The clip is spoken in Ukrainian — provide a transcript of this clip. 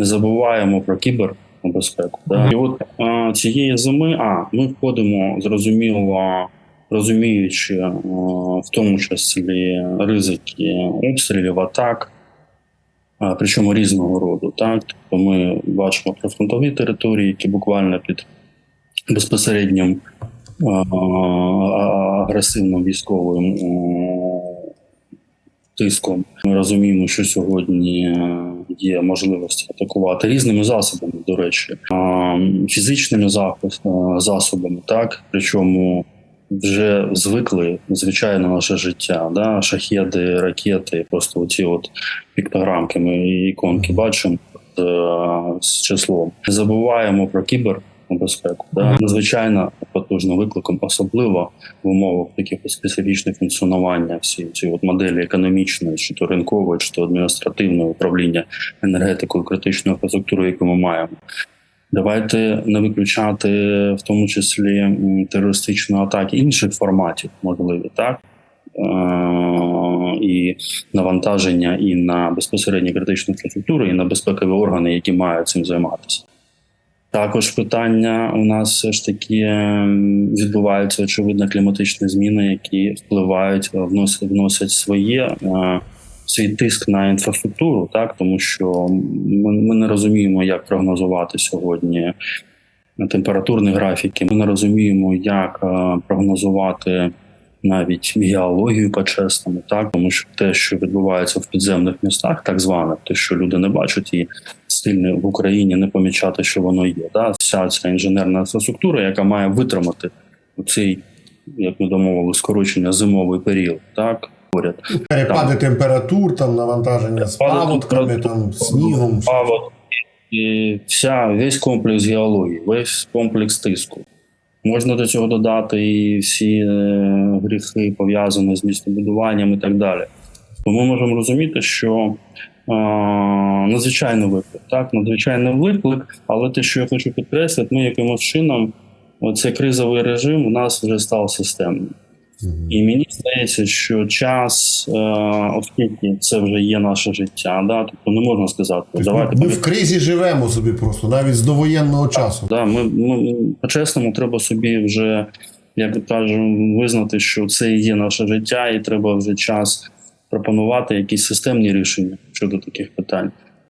Не забуваємо про кібербезпеку. Да? І от е, цієї зими, а ми входимо зрозуміло, розуміючи е, в тому числі ризики обстрілів, атак. а, Причому різного роду, так тобто ми бачимо прифронтові території, які буквально під безпосереднім а, а, агресивним військовим тиском. Ми розуміємо, що сьогодні є можливість атакувати різними засобами, до речі, фізичними засобами, так причому вже звикли звичайно наше життя. Да? Шахеди, ракети, просто оці от піктограмки. Ми іконки бачимо з, е, з числом. Забуваємо про кібер. Безпеку да надзвичайно потужним викликом, особливо в умовах таких специфічних функціонування всі ці от моделі економічної, чи то ринкової, чи то адміністративного управління енергетикою критичною інфраструктурою, яку ми маємо. Давайте не виключати в тому числі м, терористичної атаки інших форматів, можливі, так Е, і навантаження і на безпосередньо критичну інфраструктуру, і на безпекові органи, які мають цим займатися. Також питання у нас все ж таки ем, відбуваються очевидно кліматичні зміни, які впливають, е, вносять, вносять своє е, свій тиск на інфраструктуру, так тому що ми, ми не розуміємо, як прогнозувати сьогодні температурні графіки. Ми не розуміємо, як е, прогнозувати навіть геологію по-чесному, так тому що те, що відбувається в підземних містах, так зване, те, що люди не бачать, і стильно в Україні не помічати, що воно є. Да? Вся ця інженерна інфраструктура, яка має витримати цей, як ми домовили, скорочення зимовий період, так поряд. Перепади температур, там навантаження з паводками, там снігом. Павод і вся весь комплекс геології, весь комплекс тиску. Можна до цього додати і всі е, гріхи пов'язані з містобудуванням і так далі. Бо ми можемо розуміти, що е, надзвичайний виклик, так, надзвичайний виклик, але те, що я хочу підкреслити, ми якимось чином, оцей кризовий режим у нас вже став системним. І мені здається, що час, е, оскільки це вже є наше життя, да, тобто не можна сказати, Тобто давайте ми в кризі живемо собі просто, навіть з довоєнного часу. Да, ми, ми по-чесному треба собі вже, як кажемо, визнати, що це і є наше життя, і треба вже час пропонувати якісь системні рішення щодо таких питань.